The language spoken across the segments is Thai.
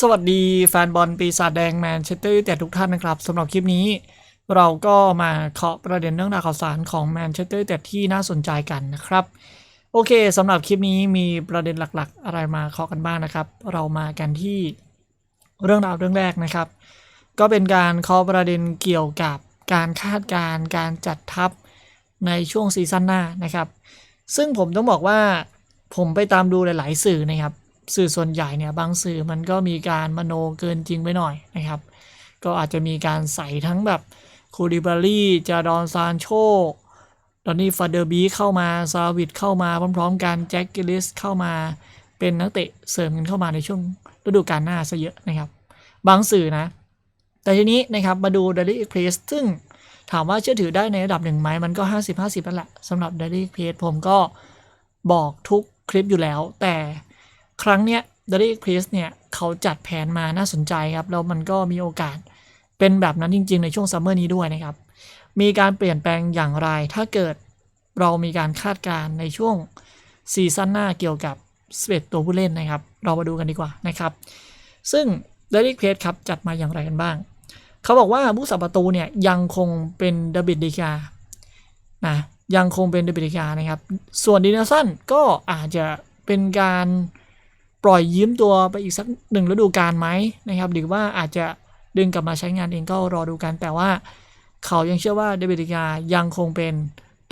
สวัสดีแฟนบอลปีศาจแดงแมนเชสเตอร์ยูไนเต็ดทุกท่านนะครับสำหรับคลิปนี้ เราก็มาเคาะประเด็นเรื่องราวข่าวสารของแมนเชสเตอร์ยูไนเต็ดที่น่าสนใจกันนะครับ โอเคสำหรับคลิปนี้มีประเด็นหลักๆ อะไรมาเคาะกันบ้างนะครับ เรามากันที่เรื่องราวเรื่องแรกนะครับ ก็เป็นการเคาะประเด็นเกี่ยวกับการคาดการณ์การจัดทัพในช่วงซีซั่นหน้านะครับ ซึ่งผมต้องบอกว่าผมไปตามดูหลาย ๆ สื่อนะครับ สื่อส่วนใหญ่เนี่ยบางสื่อมันก็มีการมโนเกินจริงไปหน่อยนะครับ ก็อาจจะมีการใส่ทั้งแบบคูดิบารี่จาดอนซานโชตอนนี้ฟาเดอร์บีเข้ามาซาวิดเข้ามาพร้อมๆกันแจ็คกิลลิสเข้ามาเป็นนักเตะเสริมกันเข้ามาในช่วงฤดูกาลหน้าซะเยอะนะครับ บางสื่อนะ แต่ทีนี้นะครับมาดูเดลี่เ p รสซึ่งถามว่าเชื่อถือได้ในระดับหนึ่งไหมมันก็ 50-50นั่นแหละสำหรับดัลลี่เ p รสผมก็บอกทุกคลิปอยู่แล้ว แต่ ครั้งเนี้ยดัลลี่เ p รสเนี่ยเขาจัดแผนมาน่าสนใจครับ แล้วมันก็มีโอกาสเป็นแบบนั้นจริง ๆ ในช่วงซัมเมอร์นี้ด้วยนะครับ มีการเปลี่ยนแปลงอย่างไร ถ้าเกิดเรามีการคาดการณ์ในช่วงซีซั่นหน้าเกี่ยวกับ11ตัวผู้เล่นนะครับ เรามาดูกันดีกว่านะครับ ซึ่งเดริกเพจครับจัดมาอย่างไรกันบ้าง เขาบอกว่าผู้สับประตูเนี่ยยังคงเป็นเดบิดดิกานะยังคงเป็นเดบิดดิกานะครับ ส่วนดินาสันก็อาจจะเป็นการ ปล่อยยืมตัวไปอีกสักหนึ่งฤดูกาลไหมนะครับ หรือว่าอาจจะดึงกลับมาใช้งานเองก็รอดูกัน แต่ว่าเขายังเชื่อว่าเดบิดดิกายังคงเป็น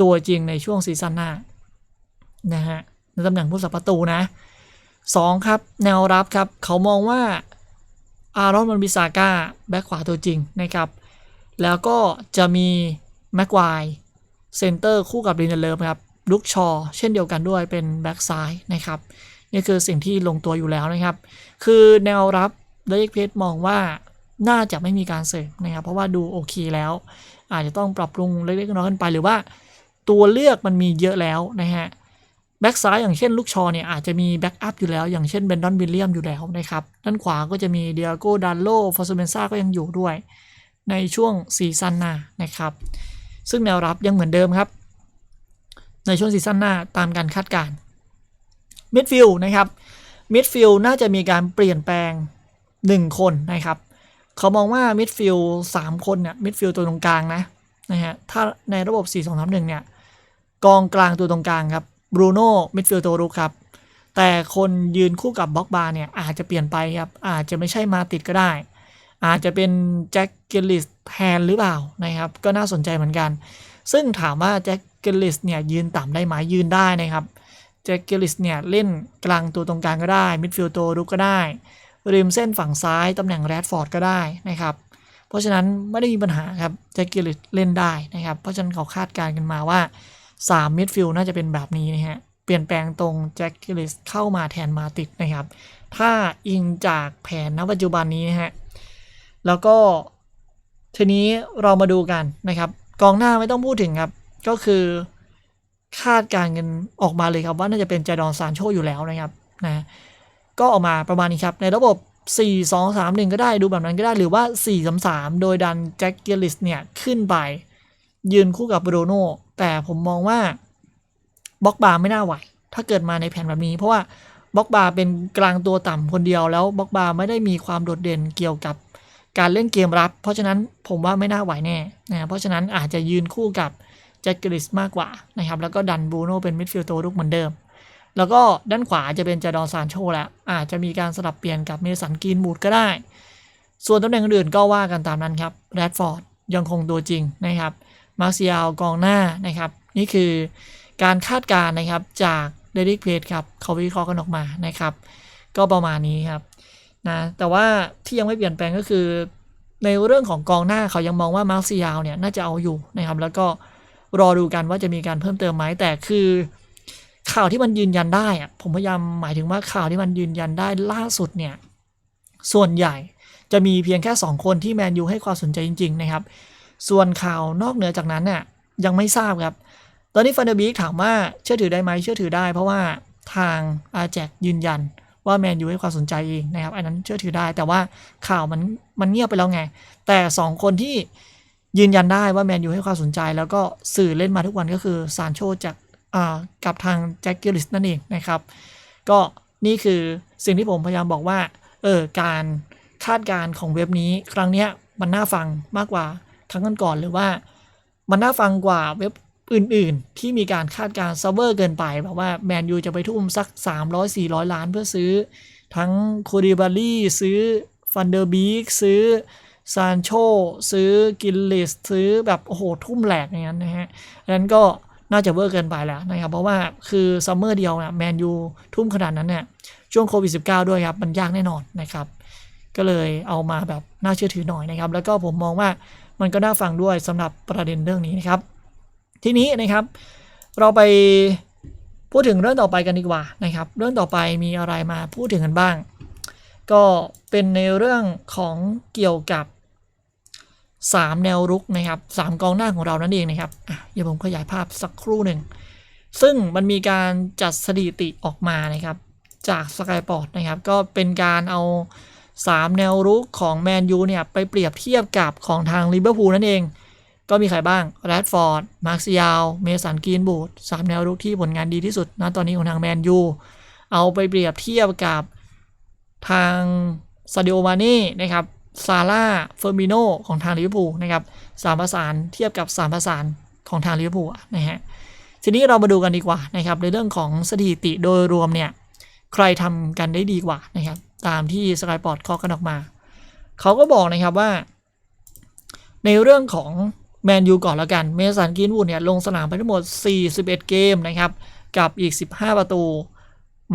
ตัวจริงในช่วงซีซั่นหน้านะฮะในตำแหน่งผู้สับประตูนะสองครับแนวรับครับ เขามองว่าอารอนมันบิซาก้าแบ็คขวาตัวจริงนะครับ แล้วก็จะมีแม็กควายเซนเตอร์คู่กับลินเดเลอร์ครับลุกชอเช่นเดียวกันด้วยเป็นแบ็กซ้ายนะครับ นี่คือสิ่งที่ลงตัวอยู่แล้วนะครับ คือแนวรับเดลิกเพจมองว่าน่าจะไม่มีการเสริมนะครับ เพราะว่าดูโอเคแล้ว อาจจะต้องปรับปรุงเล็กๆน้อยๆขึ้นไป หรือว่าตัวเลือกมันมีเยอะแล้วนะฮะแบ็กซ้ายอย่างเช่นลูกชอเนี่ยอาจจะมีแบ็กอัพอยู่แล้ว อย่างเช่นเบนดอนวิลเลียมอยู่แล้วนะครับด้านขวาก็จะมีเดียโกดันโลฟอสเมนซ่าก็ยังอยู่ด้วย ในช่วงซีซั่นหน้านะครับ ซึ่งแนวรับยังเหมือนเดิมครับ ในช่วงซีซั่นหน้าตามการคาดการณ์ มิดฟิลด์นะครับมิดฟิลด์น่าจะมีการเปลี่ยนแปลง 1 คนนะครับ เขามองว่ามิดฟิลด์สามคนเนี่ยมิดฟิลด์ตัวตรงกลางนะนะฮะถ้าในระบบ 4 2 3 1 เนี่ยกองกลางตัวตรงกลางครับบรูโน่มิดฟิลด์ตัวรุกครับแต่คนยืนคู่กับบล็อกบาร์เนี่ยอาจจะเปลี่ยนไปครับอาจจะไม่ใช่มาติดก็ได้ อาจจะเป็นแจ็คเกลลิสแทนหรือเปล่านะครับก็น่าสนใจเหมือนกัน ซึ่งถามว่าแจ็คเกลลิสเนี่ยยืนต่ำได้ไหมยืนได้นะครับ แจ็คเกลิสเนี่ยเล่นกลางตัวตรงกลางก็ได้ มิดฟิลด์ตัวรุกก็ได้ ริมเส้นฝั่งซ้าย ตำแหน่งแรดฟอร์ดก็ได้นะครับ เพราะฉะนั้นไม่ได้มีปัญหาครับ แจ็คเกลิสเล่นได้นะครับ เพราะฉะนั้นเขาคาดการณ์กันมาว่า 3 มิดฟิลด์น่าจะเป็นแบบนี้นะฮะ เปลี่ยนแปลงตรงแจ็คกิลิสเข้ามาแทนมาติดนะครับ ถ้าอิงจากแผนณปัจจุบันนี้นะฮะ แล้วก็ทีนี้เรามาดูกันนะครับ กองหน้าไม่ต้องพูดถึงครับ ก็คือ คาดการณ์กันออกมาเลยครับว่าน่าจะเป็นจดอนซานโชอยู่แล้วนะครับนะก็ออกมาประมาณนี้ครับ ในระบบ 4 2 3 1 ก็ได้ดูแบบนั้นก็ได้หรือว่า 4 3 3 โดยดันแจ็คเกลิสเนี่ยขึ้นไป ยืนคู่กับบรโน่แต่ผมมองว่าบล็อกบาร์ไม่น่าไหว ถ้าเกิดมาในแผนแบบนี้ เพราะว่าบล็อกบาร์เป็นกลางตัวต่ำคนเดียวแล้วบล็อกบาร์ไม่ได้มีความโดดเด่นเกี่ยวกับการเล่นเกมรับ เพราะฉะนั้นผมว่าไม่น่าไหวแน่นะเพราะฉะนั้นอาจจะยืนคู่กับ แจ็คกริสมากกว่านะครับแล้วก็ดันบูโน่เป็นมิดฟิลด์ตัวรุกเหมือนเดิม แล้วก็ด้านขวาจะเป็นจาดอนซานโชแล้วอาจจะมีการสลับเปลี่ยนกับเมสันกรีนบูดก็ได้ ส่วนตำแหน่งอื่นก็ว่ากันตามนั้นครับแรดฟอร์ดยังคงตัวจริงนะครับมาร์เซียลกองหน้านะครับนี่คือการคาดการณ์นะครับจากเดริกเพจครับเขาวิเคราะห์กันออกมานะครับ ก็ประมาณนี้ครับนะแต่ว่าที่ยังไม่เปลี่ยนแปลงก็คือ ในเรื่องของกองหน้าเขายังมองว่ามาร์เซียลเนี่ยน่าจะเอาอยู่นะครับแล้วก็ รอดูกันว่าจะมีการเพิ่มเติมไหมแต่คือ ข่าวที่มันยืนยันได้อะผมพยายามหมายถึงว่าข่าวที่มันยืนยันได้ล่าสุดเนี่ยส่วนใหญ่จะมีเพียงแค่ 2 คนที่แมนยูให้ความสนใจจริง ๆ นะครับ ส่วนข่าวนอกเหนือจากนั้นเนี่ยยังไม่ทราบครับ ตอนนี้ฟันเดอร์บีกถามว่าเชื่อถือได้ไหมเชื่อถือได้ เพราะว่าทางอาแจกยืนยันว่าแมนยูให้ความสนใจเองนะครับ อันนั้นเชื่อถือได้แต่ว่าข่าวมันมันเงียบไปแล้วไง แต่ 2 คนที่ ยืนยันได้ว่าแมนยูให้ความสนใจ แล้วก็สื่อเล่นมาทุกวันก็คือซานโชจากกับทางแจ็คกิลิสนั่นเองนะครับ ก็นี่คือสิ่งที่ผมพยายามบอกว่าเออการคาดการณ์ของเว็บนี้ครั้งเนี้ยมันน่าฟังมากกว่าครั้งก่อนๆหรือว่ามันน่าฟังกว่าเว็บอื่นๆ ที่มีการคาดการณ์ซัเวอร์เกินไปแบบว่าแมนยูจะไปทุ่มสัก 300-400 ล้านเพื่อซื้อ ทั้งโคดิบารี่ซื้อฟันเดอร์บีกซื้อ ซานโชซื้อกิลลิสซื้อแบบโอ้โหทุ่มแหลกอย่างนั้นนะฮะดังนั้นก็น่าจะเวอร์เกินไปแล้วนะครับ เพราะว่าคือซัมเมอร์เดียวนะแมนยูทุ่มขนาดนั้นเนี่ยช่วงโควิด -19 ด้วยครับ มันยากแน่นอนนะครับ ก็เลยเอามาแบบน่าเชื่อถือหน่อยนะครับ แล้วก็ผมมองว่ามันก็น่าฟังด้วยสำหรับประเด็นเรื่องนี้นะครับ ทีนี้นะครับ เราไปพูดถึงเรื่องต่อไปกันดีกว่านะครับ เรื่องต่อไปมีอะไรมาพูดถึงกันบ้าง ก็เป็นในเรื่องของเกี่ยวกับ 3 แนวรุกนะครับ3กองหน้าของเรานั่นเองนะครับอะเดี๋ยวผมขยายภาพสักครู่หนึ่ง ซึ่งมันมีการจัดสถิติออกมานะครับ จากสกายปอร์ตนะครับ ก็เป็นการเอา 3 แนวรุกของแมนยูเนี่ยไปเปรียบเทียบกับของทางลิเวอร์พูลนั่นเอง ก็มีใครบ้างแรดฟอร์ด มาร์คซิยาลเมสันกีนบูดสามแนวรุกที่ผลงานดีที่สุดณตอนนี้ของทางแมนยูเอาไปเปรียบเทียบกับทางซาดิโอมาเน่นะครับ ซาร่าเฟอร์มิโนของทางลิเวอร์พูลนะครับสามประสานเทียบกับสามประสานของทางลิเวอร์พูลนะฮะทีนี้เรามาดูกันดีกว่านะครับในเรื่องของสถิติโดยรวมเนี่ยใครทำกันได้ดีกว่านะครับตามที่สกายปอร์ตข้อกันออกมา เขาก็บอกนะครับว่า ในเรื่องของแมนยูก่อนแล้วกัน เมสันกินวูดเนี่ยลงสนามไปทั้งหมด 41 เกมนะครับ กับอีก 15 ประตู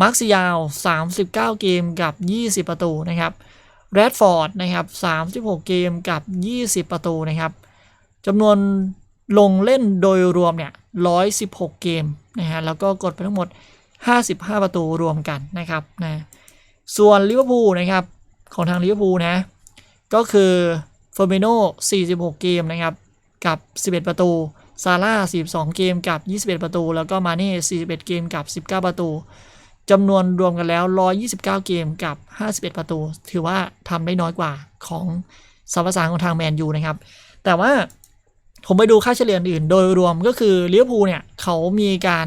มาร์คซิยาว 39 เกมกับ 20 ประตูนะครับ แรดฟอร์ดนะครับ36 เกมกับ 20 ประตูนะครับจำนวนลงเล่นโดยรวมเนี่ย116 เกมนะฮะแล้วก็กดไปทั้งหมด 55 ประตูรวมกันนะครับนะส่วนลิเวอร์พูลนะครับของทางลิเวอร์พูลนะก็คือเฟอร์มิโน46 เกมนะครับกับ 11 ประตูซาร่า42 เกมกับ 21 ประตู แล้วก็มาเน่41 เกมกับ 19 ประตู จำนวนรวมกันแล้ว 129 เกมกับ 51 ประตู ถือว่าทำได้น้อยกว่าของสัมปะสานของทางแมนยูนะครับ แต่ว่าผมไปดูค่าเฉลี่ยอื่น โดยรวมก็คือลิเวอร์พูเนี่ย เขามีการ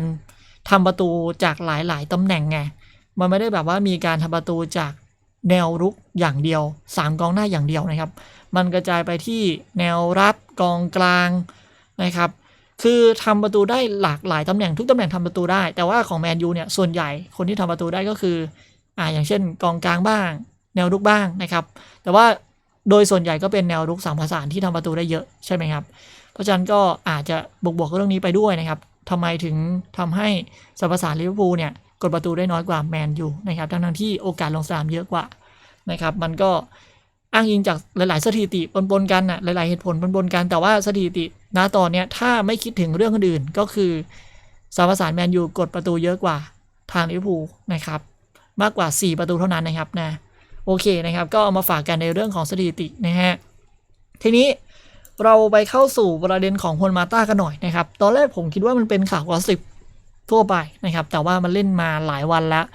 ทำประตูจากหลาย ๆตำแหน่งไง มันไม่ได้แบบว่ามีการทำประตูจากแนวรุกอย่างเดียว 3 กองหน้าอย่างเดียวนะครับ มันกระจายไปที่แนวรับกองกลางนะครับ คือทำประตูได้หลากหลายตำแหน่งทุกตำแหน่งทำประตูได้ แต่ว่าของแมนยูเนี่ยส่วนใหญ่คนที่ทำประตูได้ก็คืออ่าอย่างเช่นกองกลางบ้าง แนวรุกบ้างนะครับ แต่ว่าโดยส่วนใหญ่ก็เป็นแนวรุกสามประสานที่ทำประตูได้เยอะใช่ไหมครับ เพราะฉะนั้นก็อาจจะบวกบวกๆเรื่องนี้ไปด้วยนะครับทำไมถึงทำให้สามประสานลิเวอร์พูลเนี่ยกดประตูได้น้อยกว่าแมนยูนะครับทั้งที่โอกาสลงสนามเยอะกว่านะครับ มันก็ อ้างอิงจากหลาย ๆ สถิติปนๆกันน่ะหลาย ๆ เหตุผลปนๆกัน แต่ว่าสถิติณตอนเนี้ยถ้าไม่คิดถึงเรื่องอื่นก็คือสามประสานแมนยูกดประตูเยอะกว่าทางลิเวอร์พูลนะครับ มากกว่า 4 ประตูเท่านั้นนะครับนะโอเคนะครับ ก็เอามาฝากกันในเรื่องของสถิตินะฮะทีนี้เราไปเข้าสู่ประเด็นของฮวนมาต้ากันหน่อยนะครับ ตอนแรกผมคิดว่ามันเป็นข่าวกอสิบทั่วไปนะครับ แต่ว่ามันเล่นมาหลายวันแล้ว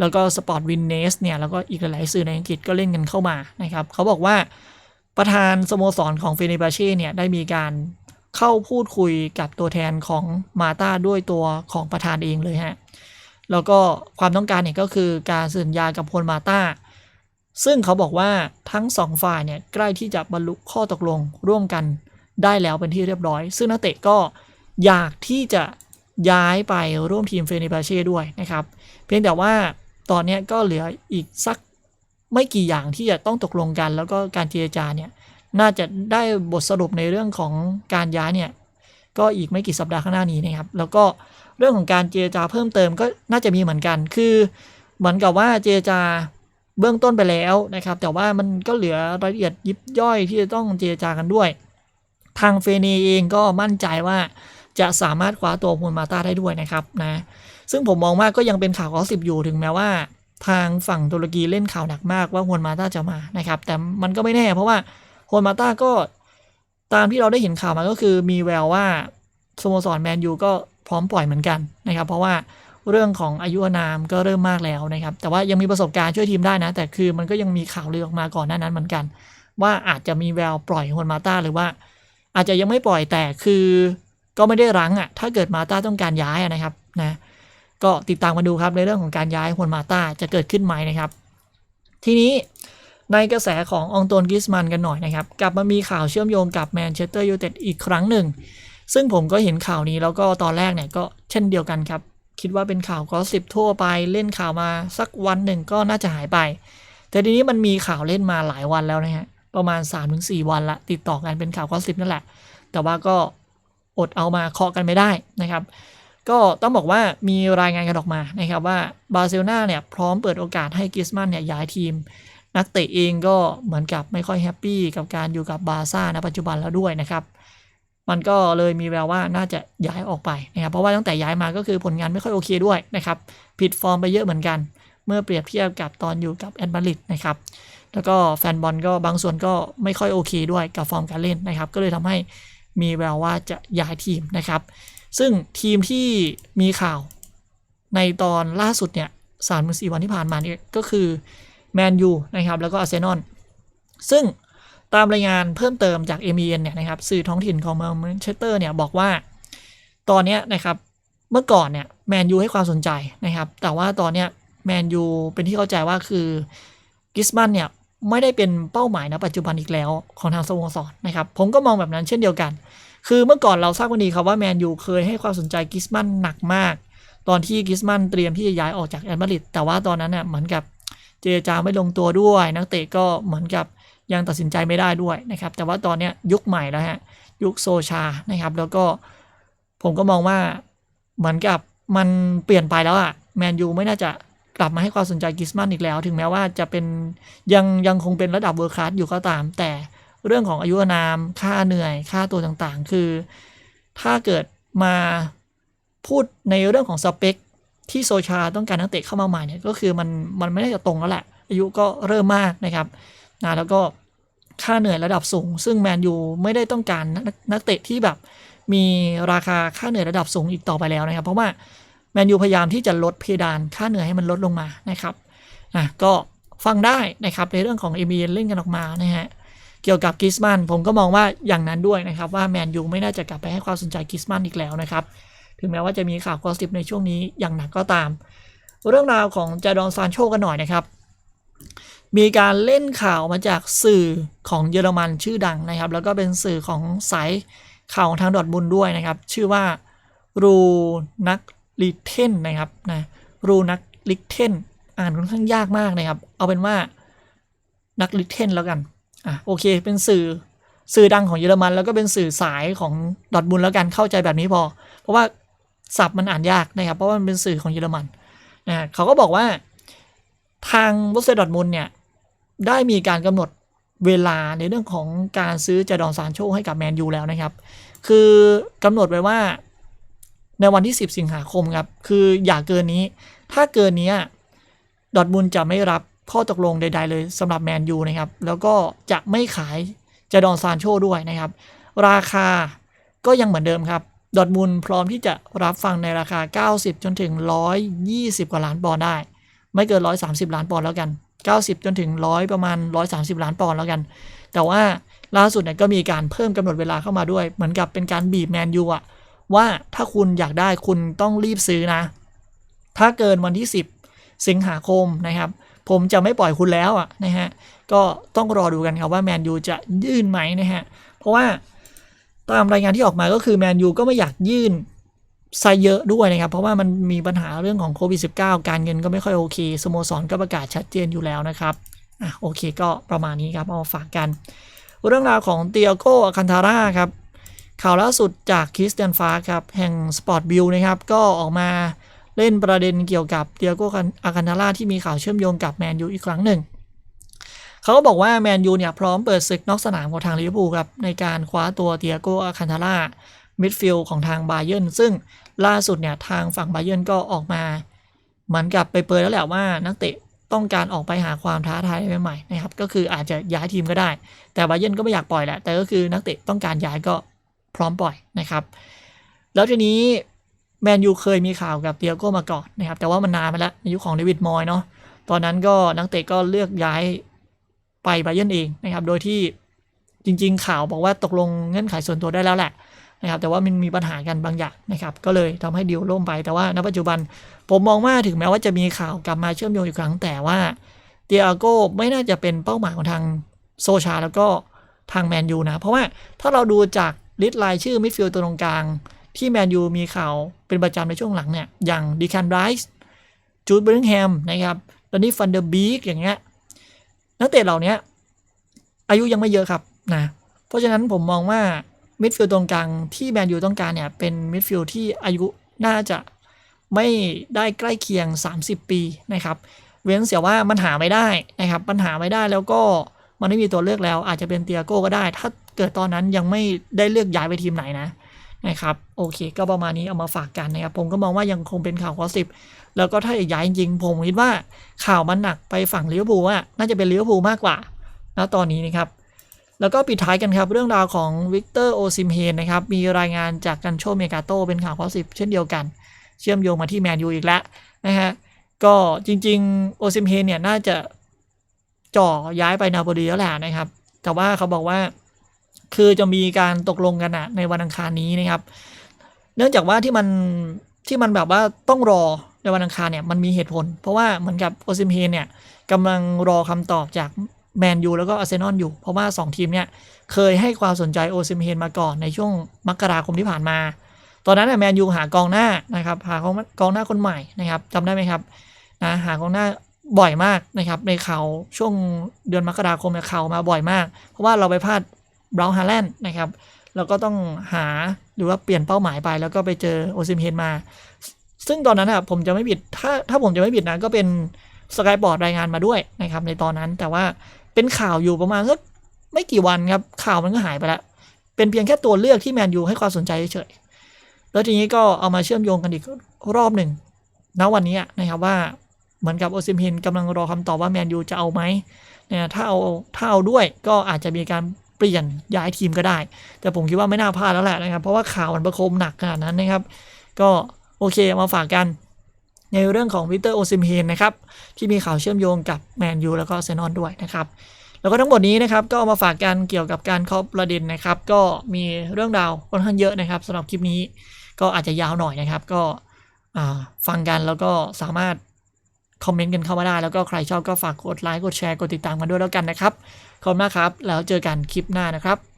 แล้วก็สปอร์ตวินเนสเนี่ย แล้วก็อีกหลายๆสื่อในอังกฤษก็เล่นกันเข้ามานะครับ เขาบอกว่าประธานสโมสรของเฟเนบาเช่เนี่ย ได้มีการเข้าพูดคุยกับตัวแทนของมาตาด้วยตัวของประธานเองเลยฮะ แล้วก็ความต้องการเนี่ยก็คือการสัญญากับพลมาตาซึ่งเขาบอกว่าทั้งสองฝ่ายเนี่ยใกล้ที่จะบรรลุข้อตกลงร่วมกันได้แล้วเป็นที่เรียบร้อย ซึ่งนักเตะก็อยากที่จะย้ายไปร่วมทีมเฟเนบาเช่ด้วยนะครับ เพียงแต่ว่า ตอนนี้ก็เหลืออีกสักไม่กี่อย่างที่จะต้องตกลงกัน แล้วก็การเจรจาเนี่ยน่าจะได้บทสรุปในเรื่องของการย้ายเนี่ยก็อีกไม่กี่สัปดาห์ข้างหน้านี้นะครับ แล้วก็เรื่องของการเจรจาเพิ่มเติมก็น่าจะมีเหมือนกัน คือเหมือนกับว่าเจรจาเบื้องต้นไปแล้วนะครับ แต่ว่ามันก็เหลือรายละเอียดยิบย่อยที่จะต้องเจรจากันด้วย ทางเฟเนเองก็มั่นใจว่า จะสามารถคว้าตัวมูลมาตาได้ด้วยนะครับนะซึ่งผมมองว่าก็ยังเป็นข่าวกอสิบอยู่ถึงแม้ว่า ทางฝั่งตุรกีเล่นข่าวหนักมากว่าฮวนมาตาจะมานะครับ แต่มันก็ไม่แน่ เพราะว่าฮวนมาตาก็ตามที่เราได้เห็นข่าวมาก็คือมีแววว่าสโมสรแมนยูก็พร้อมปล่อยเหมือนกันนะครับ เพราะว่าเรื่องของอายุอนามก็เริ่มมากแล้วนะครับ แต่ว่ายังมีประสบการณ์ช่วยทีมได้นะ แต่คือมันก็ยังมีข่าวลือออกมาก่อนหน้านั้นเหมือนกัน ว่าอาจจะมีแววปล่อยฮวนมาตาหรือว่า อาจจะยังไม่ปล่อยแต่คือ ก็ไม่ได้รั้งอะถ้าเกิดมาตาต้องการย้ายนะครับนะก็ติดตามมาดูครับในเรื่องของการย้ายฮวนมาตาจะเกิดขึ้นไหมนะครับ ทีนี้ในกระแสขององตนกิสมันกันหน่อยนะครับ กลับมามีข่าวเชื่อมโยงกับแมนเชสเตอร์ยูไนเต็ดอีกครั้งหนึ่ง ซึ่งผมก็เห็นข่าวนี้แล้วก็ตอนแรกเนี่ยก็เช่นเดียวกันครับ คิดว่าเป็นข่าวก็สิบทั่วไปเล่นข่าวมาสักวันหนึ่งก็น่าจะหายไป แต่ทีนี้มันมีข่าวเล่นมาหลายวันแล้วนะฮะประมาณ 3-4 วันละติดต่อกันเป็นข่าวก็สิบนั่นแหละ แต่ว่าก็ อดเอามาเคาะกันไม่ได้นะครับ ก็ต้องบอกว่ามีรายงานกันออกมานะครับว่าบาร์เซโลนาเนี่ยพร้อมเปิดโอกาสให้กิสมันเนี่ยย้ายทีม นักเตะเองก็เหมือนกับไม่ค่อยแฮปปี้กับการอยู่กับบาร์ซ่าณปัจจุบันแล้วด้วยนะครับมันก็เลยมีแววว่าน่าจะย้ายออกไปนะครับเพราะว่าตั้งแต่ย้ายมาก็คือผลงานไม่ค่อยโอเคด้วยนะครับผิดฟอร์มไปเยอะเหมือนกัน เมื่อเปรียบเทียบกับตอนอยู่กับแอนมาริดนะครับแล้วก็แฟนบอลก็บางส่วนก็ไม่ค่อยโอเคด้วยกับฟอร์มการเล่นนะครับ ก็เลยทำให้ มีแววว่าจะย้ายทีมนะครับ ซึ่งทีมที่มีข่าวในตอนล่าสุดเนี่ยสามถึงสี่วันที่ผ่านมาเนี่ยก็คือแมนยูนะครับแล้วก็อาร์เซนอลซึ่งตามรายงานเพิ่มเติมจาก m อ n เนี่ยนะครับสื่อท้องถิ่นของเมืองแมนเชสเตอร์เนี่ยบอกว่า ตอนนี้นะครับเมื่อก่อนเนี่ยแมนยูให้ความสนใจนะครับ แต่ว่าตอนนี้แมนยูเป็นที่เข้าใจว่าคือกิสมันเนี่ย ไม่ได้เป็นเป้าหมายนะปัจจุบันอีกแล้วของทางสโมสรนะครับ ผมก็มองแบบนั้นเช่นเดียวกัน คือเมื่อก่อนเราทราบกันดีครับว่าแมนยูเคยให้ความสนใจกิสมันหนักมาก ตอนที่กิสมันเตรียมที่จะย้ายออกจากแอนมาริดแต่ว่าตอนนั้นเนี่ยเหมือนกับเจรจาไม่ลงตัวด้วย นักเตะก็เหมือนกับยังตัดสินใจไม่ได้ด้วยนะครับ แต่ว่าตอนนี้ยุคใหม่แล้วฮะยุคโซชานะครับ แล้วก็ผมก็มองว่าเหมือนกับมันเปลี่ยนไปแล้วอะแมนยูไม่น่าจะ กลับมาให้ความสนใจกิสมันอีกแล้ว ถึงแม้ว่าจะเป็นยังยังคงเป็นระดับเวอร์คลาสอยู่ก็ตาม แต่เรื่องของอายุนาม ค่าเหนื่อย ค่าตัวต่างๆ คือ ถ้าเกิดมาพูดในเรื่องของสเปค ที่โซชาต้องการนักเตะเข้ามาใหม่เนี่ยก็คือมันมันไม่ได้จะตรงแล้วแหละ อายุก็เริ่มมากนะครับนะแล้วก็ค่าเหนื่อยระดับสูง ซึ่งแมนยูไม่ได้ต้องการนักเตะที่แบบมีราคาค่าเหนื่อยระดับสูงอีกต่อไปแล้วนะครับ เพราะว่า แมนยูพยายามที่จะลดเพดานค่าเหนื่อยให้มันลดลงมานะครับอะก็ฟังได้นะครับในเรื่องของเอเมเล่นกันออกมานะฮะเกี่ยวกับกิสมันผมก็มองว่าอย่างนั้นด้วยนะครับ ว่าแมนยูไม่น่าจะกลับไปให้ความสนใจกิสมันอีกแล้วนะครับ ถึงแม้ว่าจะมีข่าวกอสิบในช่วงนี้อย่างหนักก็ตาม เรื่องราวของจาดอนซานโชกันหน่อยนะครับ มีการเล่นข่าวมาจากสื่อของเยอรมันชื่อดังนะครับ แล้วก็เป็นสื่อของสายข่าวของทางดอทมุนด้วยนะครับ ชื่อว่ารูนัก ลิเทนนะครับนะรูนักลิเทนอ่านค่อนข้างยากมากนะครับ เอาเป็นว่านักลิเทนแล้วกันอะโอเคเป็นสื่อสื่อดังของเยอรมันแล้วก็เป็นสื่อสายของดอทมุนด์แล้วกันเข้าใจแบบนี้พอ เพราะว่าศัพท์มันอ่านยากนะครับ เพราะว่ามันเป็นสื่อของเยอรมันนะเขาก็บอกว่าทางบอสเซดอทมุนเนี่ยได้มีการกำหนดเวลาในเรื่องของการซื้อจาดอนซานโชให้กับแมนยูแล้วนะครับ คือกำหนดไว้ว่า ในวันที่ 10 สิงหาคมครับ คืออย่าเกินนี้ ถ้าเกินนี้ดอทมุนด์จะไม่รับข้อตกลงใด ๆ เลยสำหรับแมนยูนะครับ แล้วก็จะไม่ขายจาดอนซานโชด้วยนะครับ ราคาก็ยังเหมือนเดิมครับดอทมุนด์พร้อมที่จะรับฟังในราคา 90 จนถึง 120 กว่าล้านปอนด์ได้ ไม่เกิน 130 ล้านปอนด์แล้วกัน 90 จนถึง 100 ประมาณ 130 ล้านปอนด์แล้วกัน แต่ว่าล่าสุดเนี่ยก็มีการเพิ่มกำหนดเวลาเข้ามาด้วย เหมือนกับเป็นการบีบแมนยูอะ ว่าถ้าคุณอยากได้คุณต้องรีบซื้อนะ ถ้าเกินวันที่ 10 สิงหาคมนะครับ ผมจะไม่ปล่อยคุณแล้วอะนะฮะก็ต้องรอดูกันครับว่าแมนยูจะยื่นไหมนะฮะเพราะว่าตามรายงานที่ออกมาก็คือแมนยูก็ไม่อยากยื่นไซเยอะด้วยนะครับ เพราะว่ามันมีปัญหาเรื่องของโควิด -19 การเงินก็ไม่ค่อยโอเคสโมสรก็ประกาศชัดเจนอยู่แล้วนะครับอะโอเคก็ประมาณนี้ครับเอามาฝากกัน เรื่องราวของเตียโกคันทาร่าครับ ข่าวล่าสุดจากคริสเตียนฟาครับแห่งสปอร์ตบิลนะครับก็ออกมาเล่นประเด็นเกี่ยวกับเตียโกอาคันทาร่าที่มีข่าวเชื่อมโยงกับแมนยูอีกครั้งหนึ่ง เขาก็บอกว่าแมนยูเนี่ยพร้อมเปิดศึกนอกสนามของทางลิเวอร์พูลครับในการคว้าตัวเตียโกอาคันทาร่ามิดฟิลด์ของทางบาเยิร์นซึ่งล่าสุดเนี่ยทางฝั่งบาเยิร์นก็ออกมาเหมือนกับไปเปิดแล้วแหละว่านักเตะต้องการออกไปหาความท้าทายใหม่ๆนะครับก็คืออาจจะย้ายทีมก็ได้ แต่บาเยิร์นก็ไม่อยากปล่อยแหละแต่ก็คือนักเตะต้องการย้ายก็ พร้อมปล่อยนะครับ แล้วทีนี้แมนยูเคยมีข่าวกับเตียโก้มาก่อนนะครับ แต่ว่ามันนานมาแล้วในยุคของเดวิดมอยเนาะตอนนั้นก็นักเตะก็เลือกย้ายไปไบเยนเองนะครับ โดยที่จริง ๆ ข่าวบอกว่าตกลงเงื่อนไขส่วนตัวได้แล้วแหละนะครับ แต่ว่ามันมีปัญหากันบางอย่างนะครับ ก็เลยทำให้ดีลล่มไป แต่ว่าณปัจจุบันผมมองว่าถึงแม้ว่าจะมีข่าวกลับมาเชื่อมโยงอีกครั้ง แต่ว่าเตียโกไม่น่าจะเป็นเป้าหมายของทางโซชาแล้วก็ทางแมนยูนะ เพราะว่าถ้าเราดูจาก ลิสต์รายชื่อมิดฟิลด์ตัวตรงกลาง ที่แมนยูมีข่าวเป็นประจำในช่วงหลังเนี่ย อย่างดีแคนไรส์จูดเบริงแฮมนะครับตอนนี้ฟันเดอร์บีกอย่างเงี้ยนักเตะเหล่านี้อายุยังไม่เยอะครับนะเพราะฉะนั้นผมมองว่ามิดฟิลด์ตรงกลางที่แมนยูต้องการเนี่ยเป็นมิดฟิลด์ที่อายุน่าจะไม่ได้ใกล้เคียง 30 ปีนะครับ เว้นเสียว่ามันหาไม่ได้นะครับ มันหาไม่ได้แล้วก็มันไม่มีตัวเลือกแล้วอาจจะเป็นเตียโก้ก็ได้ ถ้า เกิดตอนนั้นยังไม่ได้เลือกย้ายไปทีมไหนนะนะครับโอเค ก็ประมาณนี้เอามาฝากกันนะครับ ผมก็มองว่ายังคงเป็นข่าวข้อสิบแล้วก็ถ้าย้ายจริงผมคิดว่าข่าวมันหนักไปฝั่งลิเวอร์พูลอะน่าจะเป็นลิเวอร์พูลมากกว่าณตอนนี้นะครับแล้วก็ปิดท้ายกันครับ เรื่องราวของวิกเตอร์โอซิมเฮนนะครับ มีรายงานจากกันโชเมกาโตเป็นข่าวข้อสิบเช่นเดียวกัน เชื่อมโยงมาที่แมนยูอีกแล้วนะฮะก็จริงๆโอซิมเฮนเนี่ยน่าจะจ่อย้ายไปนาโปลีแล้วแหละนะครับ แต่ว่าเขาบอกว่า คือจะมีการตกลงกันอะในวันอังคารนี้นะครับ เนื่องจากว่าที่มันที่มันแบบว่าต้องรอในวันอังคารเนี่ยมันมีเหตุผล เพราะว่าเหมือนกับโอซิมเฮนเนี่ยกำลังรอคำตอบจากแมนยูแล้วก็อาร์เซนอลอยู่ เพราะว่า 2 ทีมเนี่ยเคยให้ความสนใจโอซิมเฮนมาก่อนในช่วงมกราคมที่ผ่านมา ตอนนั้นน่ะแมนยูหากองหน้านะครับหากองกองหน้าคนใหม่นะครับจำได้ไหมครับนะหากองหน้าบ่อยมากนะครับในข่าวช่วงเดือนมกราคมเนี่ยข่าวมาบ่อยมาก เพราะว่าเราไปพลาด บราวน์ฮาแลนด์นะครับเราก็ต้องหาหรือว่าเปลี่ยนเป้าหมายไป แล้วก็ไปเจอโอซิมเฮนมา ซึ่งตอนนั้นอะผมจะไม่ผิดถ้าถ้าผมจะไม่ผิดนะก็เป็นสกายบอร์ดรายงานมาด้วยนะครับในตอนนั้นแต่ว่าเป็นข่าวอยู่ประมาณสักไม่กี่วันครับข่าวมันก็หายไปแล้วเป็นเพียงแค่ตัวเลือกที่แมนยูให้ความสนใจเฉยแล้วทีนี้ก็เอามาเชื่อมโยงกันอีกรอบหนึ่งณวันนี้นะครับว่าเหมือนกับโอซิมเฮนกำลังรอคำตอบว่าแมนยูจะเอาไหมเนี่ยถ้าเอาถ้าเอาด้วยก็อาจจะมีการ เปลี่ยนย้ายทีมก็ได้ แต่ผมคิดว่าไม่น่าพลาดแล้วแหละนะครับ เพราะว่าข่าวมันประโคมหนักขนาดนั้นนะครับ ก็โอเคมาฝากกัน ในเรื่องของวิเตอร์โอซิมเฮนนะครับที่มีข่าวเชื่อมโยงกับแมนยูแล้วก็เซนอนด้วยนะครับแล้วก็ทั้งหมดนี้นะครับก็มาฝากกันเกี่ยวกับการเคาะประเด็นนะครับ ก็มีเรื่องราวค่อนข้างเยอะนะครับสำหรับคลิปนี้ก็อาจจะยาวหน่อยนะครับ ก็ฟังกันแล้วก็สามารถคอมเมนต์กันเข้ามาได้ แล้วก็ใครชอบก็ฝากกดไลค์กดแชร์กดติดตามกันด้วยแล้วกันนะครับ ขอบคุณมากครับ แล้วเจอกันคลิปหน้านะครับ